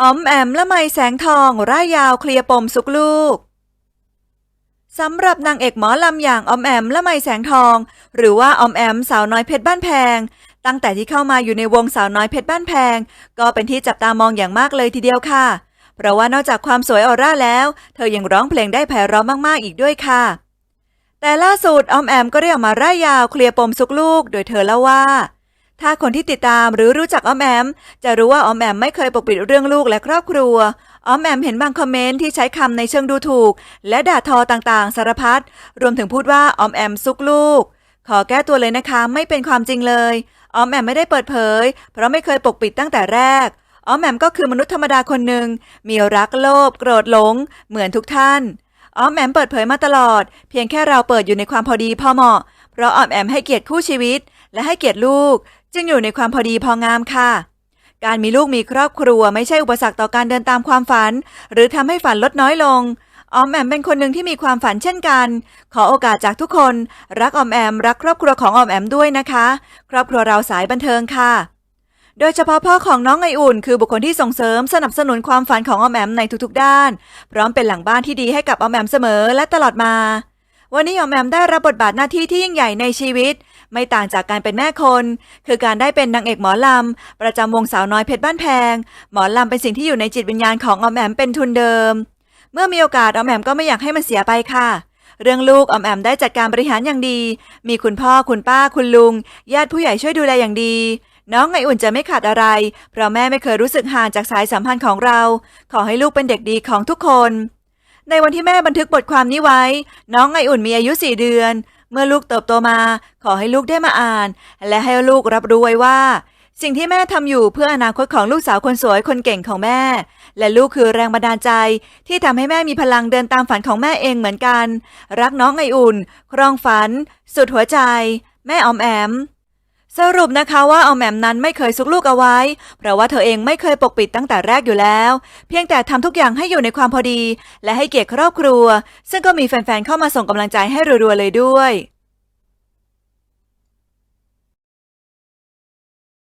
อ๋อมแอมละไมแสงทองร่ายยาวเคลียร์ปมสุกลูกสำหรับนางเอกหมอลำอย่างออมแอมละไมแสงทอง หรือว่าออมแอมสาวน้อยเพชรบ้านแพง ตั้งแต่ที่เข้ามาอยู่ในวงสาวน้อยเพชรบ้านแพง ก็เป็นที่จับตามองอย่างมากเลยทีเดียวค่ะ เพราะว่านอกจากความสวยออร่าแล้ว เธอยังร้องเพลงได้ไพเราะมากๆอีกด้วยค่ะ แต่ล่าสุดออมแอมก็ได้ออกมาร่ายยาวเคลียร์ปมสุกลูก โดยเธอเล่าว่า ถ้าคนที่ติดตามหรือรู้จักออมแอม จะรู้ว่าออมแอมไม่เคยปกปิดเรื่องลูกและครอบครัวออมแอมเห็นบางคอมเมนต์ที่ใช้คำในเชิงดูถูก และด่าทอต่างๆ สารพัดรวมถึงพูดว่าออมแอมซุกลูก ขอแก้ตัวเลยนะคะไม่เป็นความจริงเลยออมแอมไม่ได้เปิดเผย เพราะไม่เคยปกปิดตั้งแต่แรกออมแอมก็คือมนุษย์ธรรมดาคนหนึ่งมีรักโลภโกรธหลง เหมือนทุกท่านออมแอมเปิดเผยมาตลอด เพียงแค่เราเปิดอยู่ในความพอดีพอเหมาะ เพราะออมแอมให้เกียรติคู่ชีวิต และให้เกียรติลูก จึงอยู่ในความพอดีพองามค่ะ การมีลูกมีครอบครัวไม่ใช่อุปสรรคต่อการเดินตามความฝัน หรือทำให้ฝันลดน้อยลงออมแอมเป็นคนหนึ่งที่มีความฝันเช่นกัน ขอโอกาสจากทุกคน รักออมแอม รักครอบครัวของออมแอมด้วยนะคะ ครอบครัวเราสายบันเทิงค่ะ โดยเฉพาะพ่อของน้องไออุ่น คือบุคคลที่ส่งเสริมสนับสนุนความฝันของออมแอมในทุกๆด้าน พร้อมเป็นหลังบ้านที่ดีให้กับออมแอมเสมอและตลอดมา วันนี้ออมแอมได้รับบทบาทหน้าที่ที่ยิ่งใหญ่ในชีวิต ไม่ต่างจากการเป็นแม่คน คือการได้เป็นนางเอกหมอลำ ประจำวงสาวน้อยเพชรบ้านแพง หมอลำเป็นสิ่งที่อยู่ในจิตวิญญาณของออมแอมเป็นทุนเดิม เมื่อมีโอกาสออมแอมก็ไม่อยากให้มันเสียไปค่ะ เรื่องลูกออมแอมได้จัดการบริหารอย่างดี มีคุณพ่อคุณป้าคุณลุง ญาติผู้ใหญ่ช่วยดูแลอย่างดีน้องไออุ่นจะไม่ขาดอะไร เพราะแม่ไม่เคยรู้สึกห่างจากสายสัมพันธ์ของเรา ขอให้ลูกเป็นเด็กดีของทุกคน ในวันที่แม่บันทึกบทความนี้ไว้ น้องไออุ่นมีอายุสี่เดือน เมื่อลูกเติบโตมา ขอให้ลูกได้มาอ่าน และให้ลูกรับรู้ไว้ว่า สิ่งที่แม่ทำอยู่เพื่ออนาคตของลูกสาวคนสวยคนเก่งของแม่ และลูกคือแรงบันดาลใจ ที่ทำให้แม่มีพลังเดินตามฝันของแม่เองเหมือนกัน รักน้องไออุ่น ครองฝัน สุดหัวใจ แม่ออมแอม สรุปนะคะว่าเอาแหม่มนั้นไม่เคยซุกลูกเอาไว้ เพราะว่าเธอเองไม่เคยปกปิดตั้งแต่แรกอยู่แล้ว เพียงแต่ทำทุกอย่างให้อยู่ในความพอดี และให้เกียรติครอบครัว ซึ่งก็มีแฟนๆเข้ามาส่งกำลังใจให้รัวๆเลยด้วย